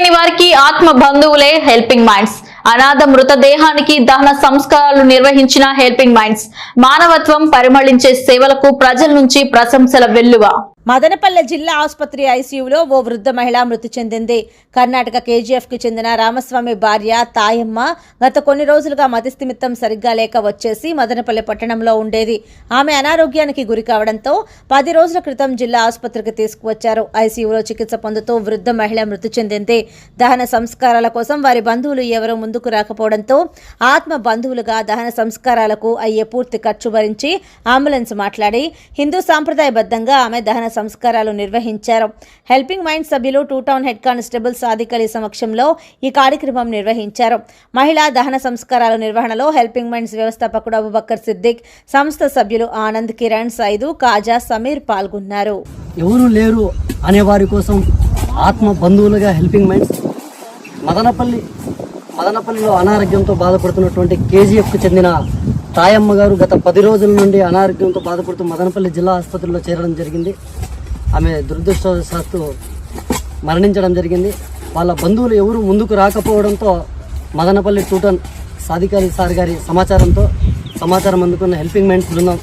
లేని వారికి ఆత్మ బంధువులే హెల్పింగ్ మైండ్స్. అనాథ మృతదేహానికి దహన సంస్కారాలు నిర్వహించిన హెల్పింగ్ మైండ్స్. మానవత్వం పరిమళించే సేవలకు ప్రజల నుంచి ప్రశంసల వెల్లువ. మదనపల్లె జిల్లా ఆసుపత్రి ఐసీయూలో ఓ వృద్ధ మహిళ మృతి చెందింది. కర్ణాటక కేజీఎఫ్కి చెందిన రామస్వామి భార్య తాయమ్మ గత కొన్ని రోజులుగా మతిస్థిమిత్తం సరిగ్గా లేక వచ్చేసి మదనపల్లె పట్టణంలో ఉండేది. ఆమె అనారోగ్యానికి గురి కావడంతో పది రోజుల క్రితం జిల్లా ఆసుపత్రికి తీసుకువచ్చారు. ఐసీయూలో చికిత్స పొందుతూ వృద్ధ మహిళ మృతి చెందింది. దహన సంస్కారాల కోసం వారి బంధువులు ఎవరూ ముందుకు రాకపోవడంతో ఆత్మ బంధువులుగా దహన సంస్కారాలకు అయ్యే పూర్తి ఖర్చు భరించి అంబులెన్స్ మాట్లాడి హిందూ సాంప్రదాయబద్ధంగా ఆమె దహన సంస్కారాలు నిర్వహించారు. హెల్పింగ్ మైండ్ సభ్యులు two town head constable Sadiq Ali సమక్షంలో ఈ కార్యక్రమం నిర్వహించారు. మహిళా దహన సంస్కారాల నిర్వహణలో హెల్పింగ్ మైండ్స్ వ్యవస్థాపకుడు అబుబక్కర్ సిద్దిక్ సంస్థ సభ్యులు ఆనంద్ కిరణ్ సైదు కాజా సమీర్ పాల్గొన్నారు. ఎవరు లేరు అనే వారి కోసం ఆత్మ బంధువులుగా హెల్పింగ్ మైండ్స్ మదనపల్లి మదనపల్లిలో అనారోగ్యంతో బాధపడుతున్నటువంటి కేజీఎఫ్కు చెందిన తాయమ్మ గారు గత పది రోజుల నుండి అనారోగ్యంతో బాధపడుతూ మదనపల్లి జిల్లా ఆసుపత్రిలో చేరడం జరిగింది. ఆమె దురదృష్టవశాత్తు మరణించడం జరిగింది. వాళ్ళ బంధువులు ఎవరు ముందుకు రాకపోవడంతో మదనపల్లి టూటన్ సాధికారి సార్ గారి సమాచారంతో సమాచారం అందుకున్న హెల్పింగ్ మైండ్స్ బృందం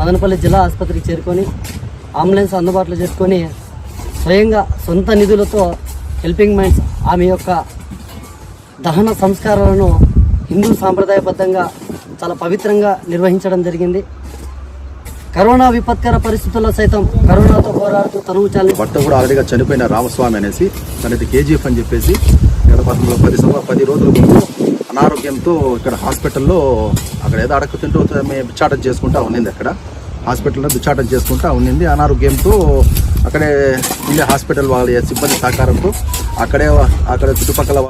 మదనపల్లి జిల్లా ఆసుపత్రికి చేరుకొని అంబులెన్స్ అందుబాటులో చేసుకొని స్వయంగా సొంత నిధులతో హెల్పింగ్ మైండ్స్ ఆమె యొక్క దహన సంస్కారాలను హిందూ సాంప్రదాయబద్ధంగా చాలా పవిత్రంగా నిర్వహించడం జరిగింది. కరోనా విపత్కర పరిస్థితుల్లో సైతం కరోనాతో పోరాడుతూ తనువు చాలి భర్త కూడా ఆల్రెడీగా చనిపోయిన రామస్వామి అనేసి తనది కేజీఎఫ్ అని చెప్పేసి గత పది పది పది రోజుల ముందు అనారోగ్యంతో ఇక్కడ హాస్పిటల్లో అక్కడ ఏదో అడక్కుతుంటూ మేము బిచ్చాటం చేసుకుంటా ఉన్నింది అక్కడ. హాస్పిటల్లో బిచ్చాటం చేసుకుంటా ఉన్నింది అనారోగ్యంతో అక్కడే ఉండే హాస్పిటల్ వాళ్ళ సిబ్బంది సహకారంతో అక్కడే అక్కడ చుట్టుపక్కల